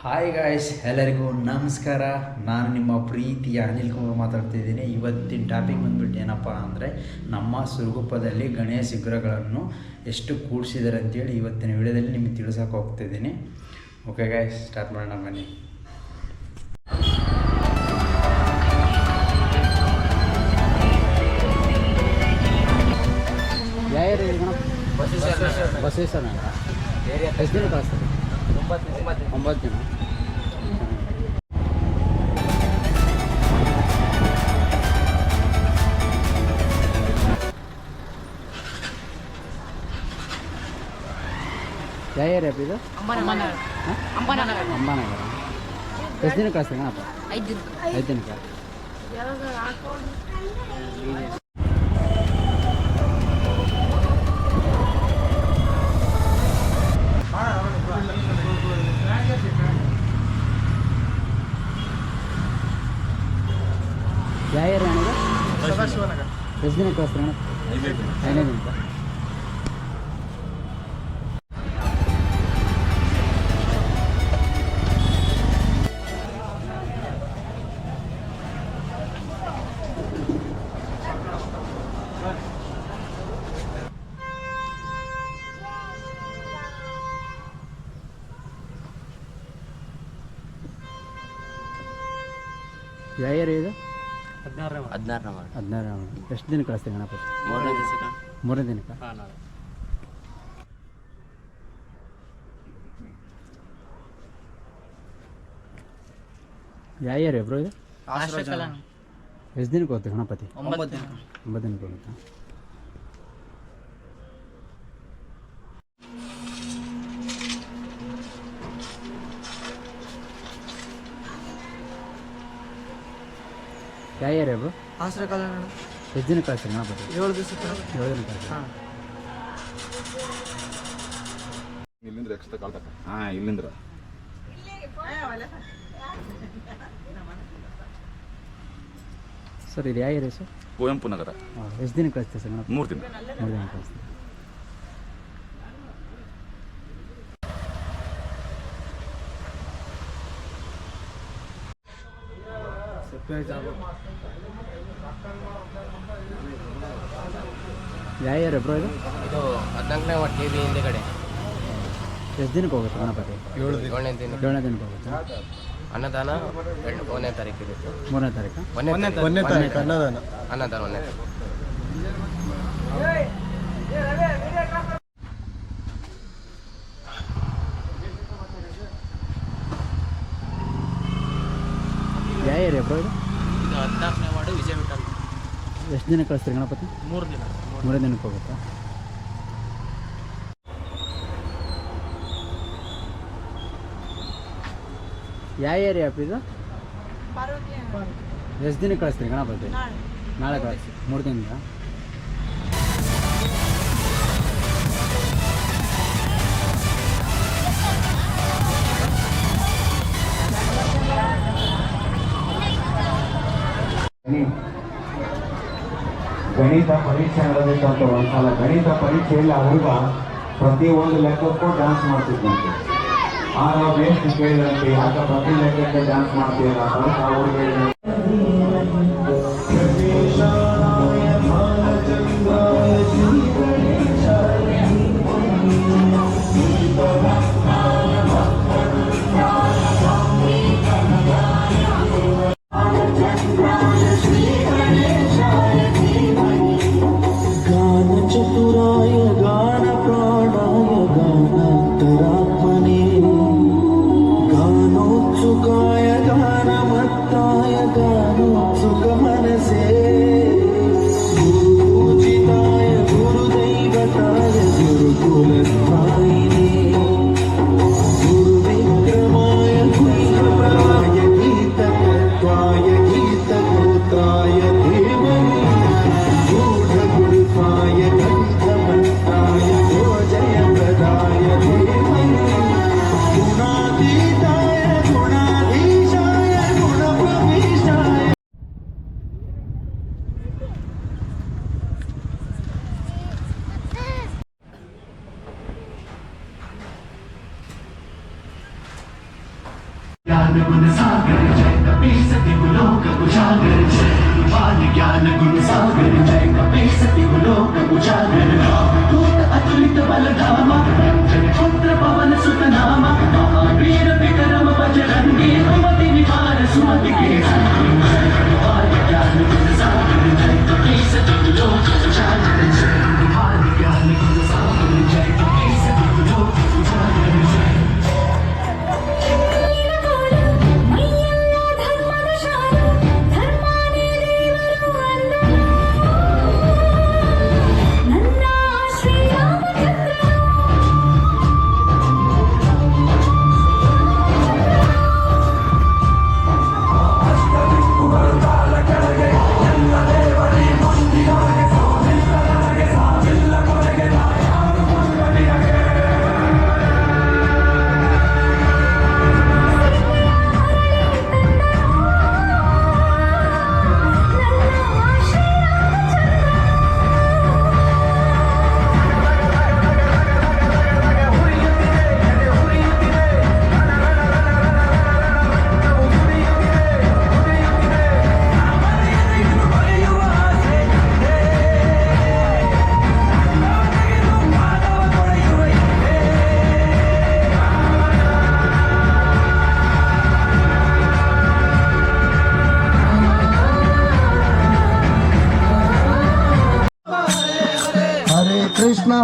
Hi guys ಎಲ್ಲರಿಗೂ ನಮಸ್ಕಾರ. ನಾನು ನಿಮ್ಮ ಪ್ರೀತಿಯ ಅನಿಲ್ ಕುಮಾರ್ ಮಾತಾಡ್ತಿದ್ದೀನಿ ಇವತ್ತಿನ ಟಾಪಿಕ್ ಬಂದ್ಬಿಟ್ಟು ಏನಪ್ಪ ಅಂದರೆ ನಮ್ಮ ಸುರುಗುಪ್ಪದಲ್ಲಿ ಗಣೇಶ ವಿಗ್ರಹಗಳನ್ನು ಎಷ್ಟು ಕೂಡಿಸಿದ್ದಾರೆ ಅಂತೇಳಿ ಇವತ್ತಿನ ವಿಡಿಯೋದಲ್ಲಿ ನಿಮಗೆ ತಿಳಿಸೋಕೆ ಹೋಗ್ತಿದ್ದೀನಿ ಓಕೆ ಗಾಯ್ಸ್ ಸ್ಟಾರ್ಟ್ ಮಾಡೋಣ ಬನ್ನಿ. ಯಾರು ಸರ್ ಎಷ್ಟು ದಿನ ಕಳಿಸ್ತಾರೆ? ಒಂಬತ್ತು ದಿನ ಯಾವ ಏರಿಯಾ ಅಪ್ಪ ಇದು ಅಂಬಾನಗರ ಅಂಬಾನಗರ ಅಂಬಾನಗರ ಎಷ್ಟು ದಿನ ಕಳಿಸ್ತಾರೆ ಗಣಪ ಐದು ದಿನ ಐದು ದಿನಕ್ಕೆ ಯಾವ ಏರಿಯಾ ಅಣ್ಣ ಇದು? ಎಷ್ಟು ದಿನ ಕಳಿಸ್ತಾರೆ ಅಣ್ಣ ಐದನೇ ದಿನಕ್ಕೆ ಯಾವ ಏರಿಯಾ ಇದು ಹದಿನಾರನೇ ಹದಿನಾರು ಎಷ್ಟು ದಿನ ಕಳಿಸ್ತೀವಿ ಗಣಪತಿ? ಮೂರನೇ ದಿವಸಕ್ಕೆ. ಮೂರನೇ ದಿನಕ್ಕೆ? ಯಾವ ಏರಿಯಾ ಬ್ರೋ ಇದು? ಎಷ್ಟು ದಿನಕ್ಕೆ ಹೋಗ್ತೀವಿ ಗಣಪತಿ? ಒಂಬತ್ತು ದಿನ. ಒಂಬತ್ತು ದಿನಕ್ಕೆ ಹೋಗುತ್ತಾ? ಯಾವ ಏರಿಯಾ ಬ್ರೋ ಆಸರ ಕಲ್ಯಾಣ ಎಷ್ಟು ದಿನ ಕಳಿಸ್ರಿ ನಾ ಗಣಪತಿ ಏಳು ದಿವಸಕ್ಕೆ ಏಳು ದಿನ ಕಳಿಸ್ತೀರಿ ಇಲ್ಲಿಂದ್ರ ಎಕ್ಸ್ಟ್ರಾ ಕಾಲ್ ತಕ. ಹಾ ಇಲ್ಲಿಂದ್ರ. ಸರ್ ಇದು ಯಾವ ಏರಿಯಾ ಸರ್? ಕುವೆಂಪು ನಗರ. ಹಾಂ ಎಷ್ಟು ದಿನ ಕಳಿಸ್ತೀವಿ ಸರ್ ಮೂರು ದಿನ. ಮೂರು ದಿನ ಕಳಿಸ್ತೀವಿ ಯಾವ ಏರಿಯಾ ಬ್ರೋ ಇದು? ಇದು ಹದಿನಾಲ್ಕನೇ ಟಿ ವಿ ಹಿಂದೆಗಡೆ. ಎಷ್ಟು ದಿನಕ್ಕೆ ಹೋಗುತ್ತೆ ಗಣಪತಿ? ಏಳನೇ ದಿನ. ಏಳನೇ ದಿನಕ್ಕೆ ಹೋಗುತ್ತೆ? ಅನ್ನದಾನ ಎರಡು ಒಂದನೇ ತಾರೀಕು ಇರುತ್ತೆ. ಮೂರನೇ ತಾರೀಕು? ಒಂದನೇ ಒಂದನೇ ತಾರೀಕು. ಅನ್ನದಾನ ಅನ್ನದಾನ ಒಂದನೇ ಯಾವ ಏರಿಯಾ ಬ್ರೋ ಇದು? ಇದು ಹದಿನಾಲ್ಕನೇ ವಾರ್ಡು ವಿಜಯ ವಿಠಲ್ ಎಷ್ಟು ದಿನ ಕಳಿಸ್ತೀರಿ ಗಣಪತಿ? ಮೂರು ದಿನ. ಮೂರೇ ದಿನಕ್ಕೆ ಹೋಗುತ್ತಾ? ಯಾವ ಏರಿಯಾ ಅಪ್ಪ ಇದು? ಎಷ್ಟು ದಿನ ಕಳಿಸ್ತೀರಿ ಗಣಪತಿ? ನಾಳೆ. ಕಳಿಸಿ ಮೂರು ದಿನದಿಂದ ಗಣಿತ ಪರೀಕ್ಷೆ ನಡೆದಿತ್ತಂತ ಒಂದ್ಸಲ ಗಣಿತ ಪರೀಕ್ಷೆಯಲ್ಲಿ ಆ ಹುಡುಗ ಒಂದು ಲೆಕ್ಕಕ್ಕೂ ಡ್ಯಾನ್ಸ್ ಮಾಡ್ತಿದ್ದಂತೆ. ಆಗ ಬೇಸ್ಟ್ ಕೇಳಿದಂತೆ ಆಗ ಪ್ರತಿ ಲೆಕ್ಕಕ್ಕೆ ಡ್ಯಾನ್ಸ್ ಮಾಡ್ತೀರ ಅಂತ ಆ ಹುಡುಗ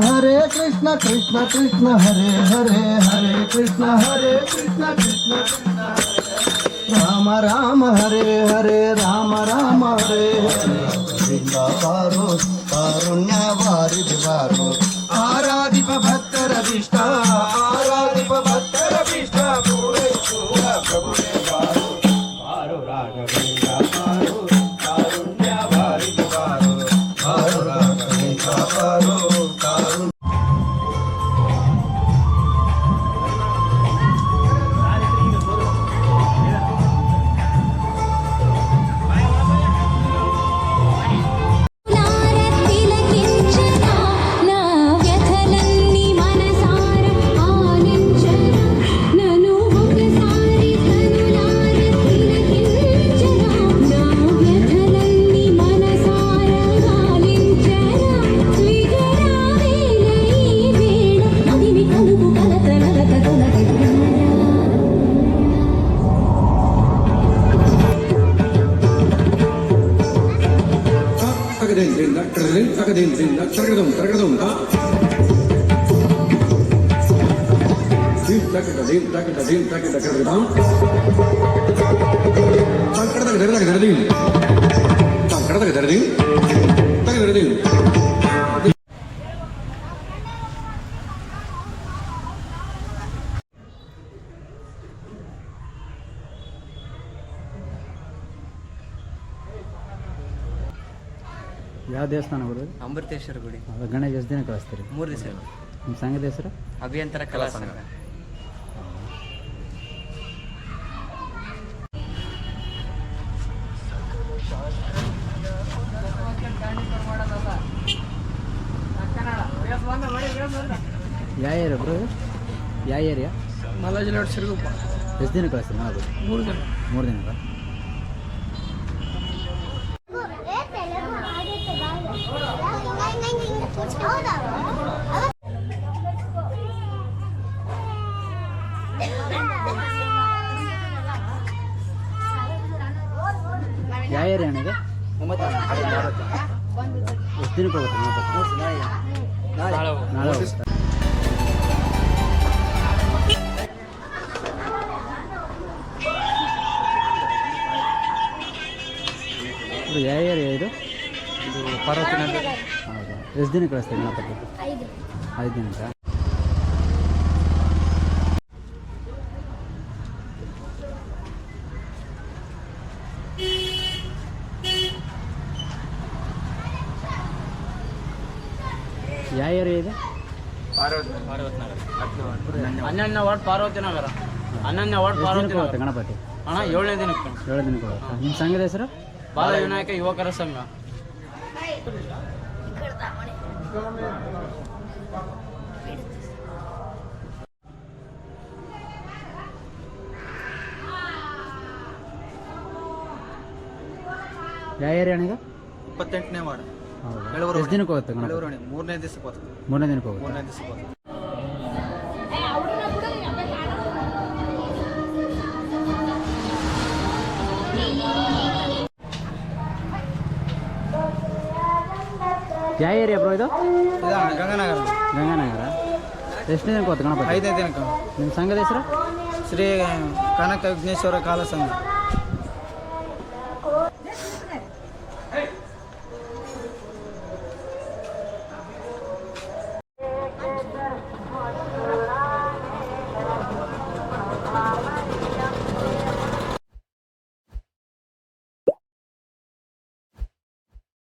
హరే కృష్ణ కృష్ణ కృష్ణ హరే హరే హరే కృష్ణ హరే కృష్ణ కృష్ణ రామ రామ హరే హరే రామ రామ హరే పారు కారుణ్య వారి వారు ఆరాధిప భక్తరవిష్ట Tak ada tak ada tak ada tak ada tak ada tak ada tak ada tak ada tak ada tak ada tak ada tak ada tak ada tak ada tak ಯಾವ ದೇವಸ್ಥಾನ ಗುರು ಅಮೃತೇಶ್ವರ ಗುಡಿ. ಅದು ಗಣೇಶ ಎಷ್ಟು ದಿನ ಕಳಿಸ್ತೀರಿ? ಮೂರು ದಿವಸ ನಿಮ್ಮ ಸಂಘದ ಹೆಸರು? ಅಭಿಯಂತರ ಕಲಾ ಸಂಘ. ಯಾವ ಏರಿಯಾ ಬ್ರೋ ಯಾವ ಏರಿಯಾ ಮಲ್ಲಾಜಿನೋಡ್ ಸಿರುಗುಪ್ಪ ಎಷ್ಟು ದಿನ ಕಳಿಸ್ತೀರಿ ನಾವು ಮೂರು ದಿನ. ಮೂರು ದಿನ ಯಾವ ಏರಿಯಾ ಅಣ್ಣಗೆ ಎಷ್ಟು ದಿನಕ್ಕೆ ಹೋಗುತ್ತೆ ನಾಳೆ. ನಾಳೆ ಎಷ್ಟು ದಿನ ಕಳಿಸ್ತೀರಿ ಗಣಪತಿ ಐದು. ದಿನ ಯಾವ ಏರಿಯಾ ಇದೆ? ಪಾರ್ವತಿ ನಗರ ಹನ್ನೊಂದನೇ ವಾರ್ಡ್ ಪಾರ್ವತಿ ನಗರ. ಹನ್ನೊಂದನೇ ವಾರ್ಡ್ ಪಾರ್ವತಿ ನಗರ. ಗಣಪತಿ? ಅಣ್ಣ ಏಳನೇ ದಿನಕ್ಕೆ. ಏಳು ದಿನಕ್ಕೆ ಹೋಗುತ್ತಾ. ನಿಮ್ಮ ಸಂಘದ ಹೆಸರು? ಬಾಲ ವಿನಾಯಕ ಯುವಕರ ಸಂಘ. ಯಾವ ಏರಿಯಾ ಅಣ್ಣ ಇಪ್ಪತ್ತೆಂಟನೇ ವಾರ್ಡ್ ಬೆಳವರ ಎಷ್ಟು ದಿನಕ್ಕೆ ಹೋಗುತ್ತೆ ಬೆಳವರ ಮೂರನೇ ದಿವಸಕ್ಕೆ ಹೋಗುತ್ತೆ ಮೂರನೇ ದಿನಕ್ಕೆ ಹೋಗುತ್ತೆ ಮೂರನೇ ದಿವಸಕ್ಕೆ ಹೋಗುತ್ತೆ Yeah. ಯಾವ ಏರಿಯಾ ಬ್ರೋ ಇದು? ಗಂಗಾನಗರ ಗಂಗಾನಗರ. ಎಷ್ಟು ದಿನಕ್ಕೆ ಹೋತು ಗಣಪತಿ? ಐದನೇ ದಿನಕ್ಕೆ. ನಿಮ್ಮ ಸಂಘದ ಹೆಸರು? ಶ್ರೀ ಕನಕ ವಿಘ್ನೇಶ್ವರ ಕಾಲ ಸಂಘ.